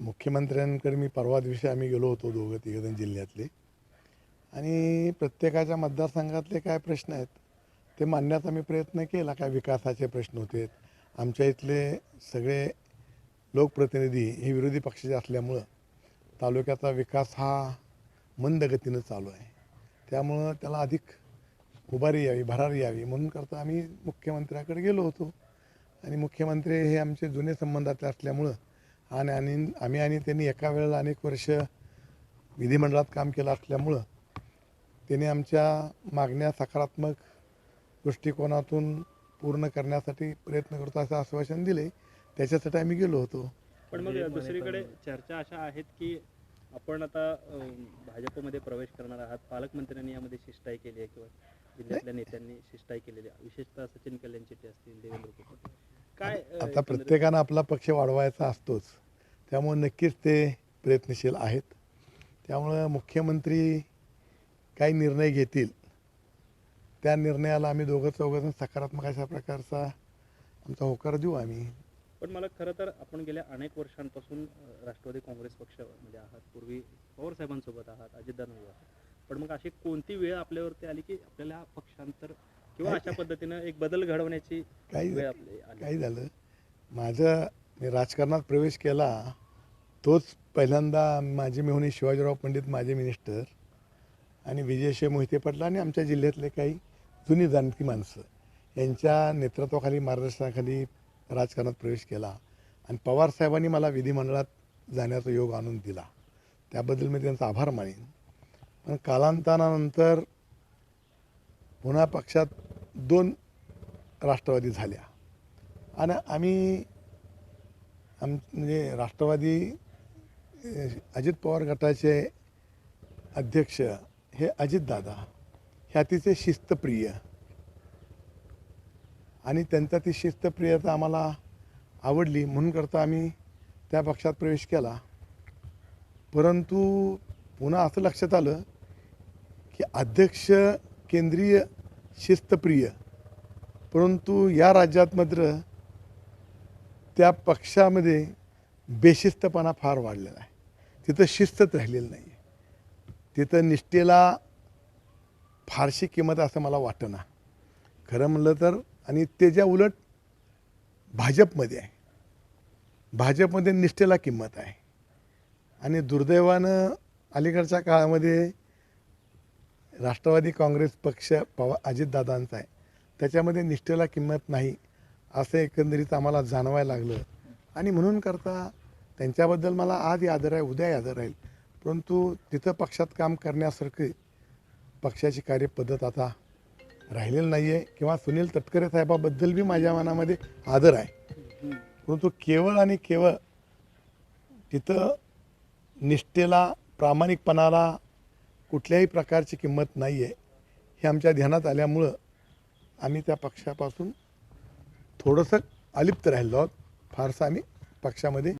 मुख्यमंत्र्यांकडे मी परवा दिवशी आम्ही गेलो होतो दोघं तिघजण जिल्ह्यातले. आणि प्रत्येकाच्या मतदारसंघातले काय प्रश्न आहेत ते मांडण्याचा मी प्रयत्न केला. काय विकासाचे प्रश्न होते आमच्या इथले सगळे लोकप्रतिनिधी हे विरोधी पक्षाचे असल्यामुळं तालुक्याचा विकास हा मंद गतीनं चालू आहे. त्यामुळं त्याला अधिक उभारी यावी भरारी यावी म्हणून करता आम्ही मुख्यमंत्र्याकडे गेलो होतो. आणि मुख्यमंत्री हे आमचे जुने संबंधातले असल्यामुळं आणि आणि आम्ही आणि त्यांनी एका वेळेला अनेक वर्ष विधिमंडळात काम केलं असल्यामुळं त्याने आमच्या मागण्या सकारात्मक दृष्टिकोनातून पूर्ण करण्यासाठी प्रयत्न करतो असं आश्वासन दिले. त्याच्यासाठी आम्ही गेलो होतो. पण मग दुसरीकडे चर्चा अशा आहेत की आपण आता भाजपमध्ये प्रवेश करणार आहात. पालकमंत्र्यांनी यामध्ये शिष्टाई केली आहे किंवा जिल्ह्यातल्या नेत्यांनी शिष्टाई केलेली आहे. विशेषतः सचिन कल्याण शेट्टी असतील देवेंद्र काय आता प्रत्येकानं आपला पक्ष वाढवायचा असतोच. त्यामुळे नक्कीच ते प्रयत्नशील आहेत. त्यामुळं मुख्यमंत्री काही निर्णय घेतील. त्या निर्णयाला आम्ही दोघं चौघं सकारात्मक अशा प्रकारचा आमचा होकार देऊ आम्ही. पण मला खरं तर आपण गेल्या अनेक वर्षांपासून राष्ट्रवादी काँग्रेस पक्षामध्ये आहात. पूर्वी पवार साहेबांसोबत आहात अजितदादांसोबत आहात. पण मग अशी कोणती वेळ आपल्यावरती आली की आपल्याला पक्षांतर किंवा अशा पद्धतीनं एक बदल घडवण्याची काही वेळ आपली काही झालं. माझं मी राजकारणात प्रवेश केला तोच पहिल्यांदा माझे मेहुणे शिवाजीराव पंडित माझे मिनिस्टर आणि विजयशय मोहिते पाटला आणि आमच्या जिल्ह्यातले काही जुनी जाणती माणसं यांच्या नेतृत्वाखाली मार्गदर्शनाखाली राजकारणात प्रवेश केला आणि पवारसाहेबांनी मला विधिमंडळात जाण्याचा योग आणून दिला. त्याबद्दल मी त्यांचा आभार मानेन. पण कालांतरानंतर पुन्हा पक्षात दोन राष्ट्रवादी झाल्या. आणि आम्ही आम म्हणजे राष्ट्रवादी अजित पवार गटाचे अध्यक्ष हे अजितदादा हे अतिशय शिस्तप्रिय. आणि त्यांचा ती शिस्तप्रियता आम्हाला आवडली. म्हणून करता आम्ही त्या पक्षात प्रवेश केला. परंतु पुन्हा असं लक्षात आलं की अध्यक्ष केंद्रीय शिस्तप्रिय. परंतु या राज्यात मात्र त्या पक्षामध्ये बेशिस्तपणा फार वाढलेला आहे. तिथं शिस्तच राहिलेलं नाही. तिथं निष्ठेला फारशी किंमत असं मला वाटतं खरं म्हणलं तर आणि त्याच्या उलट भाजपमध्ये आहे. भाजपमध्ये निष्ठेला किंमत आहे. आणि दुर्दैवानं अलीकडच्या काळामध्ये राष्ट्रवादी काँग्रेस पक्ष पवा अजितदादांचा आहे. त्याच्यामध्ये निष्ठेला किंमत नाही असं एकंदरीत आम्हाला जाणवायला लागलं. आणि म्हणून करता त्यांच्याबद्दल मला आज आदर आहे उद्याही आदर राहील. परंतु तिथं पक्षात काम करण्यासारखी पक्षाची कार्यपद्धत आता राहिलेली नाही आहे किंवा सुनील तटकरे साहेबाबद्दल बी माझ्या मनामध्ये आदर आहे. परंतु केवळ आणि केवळ तिथं निष्ठेला प्रामाणिकपणाला कुठल्याही प्रकारची किंमत नाही आहे हे आमच्या ध्यानात आल्यामुळं आम्ही त्या पक्षापासून थोडंसं अलिप्त राहिलो आहोत. फारसं आम्ही पक्षामध्ये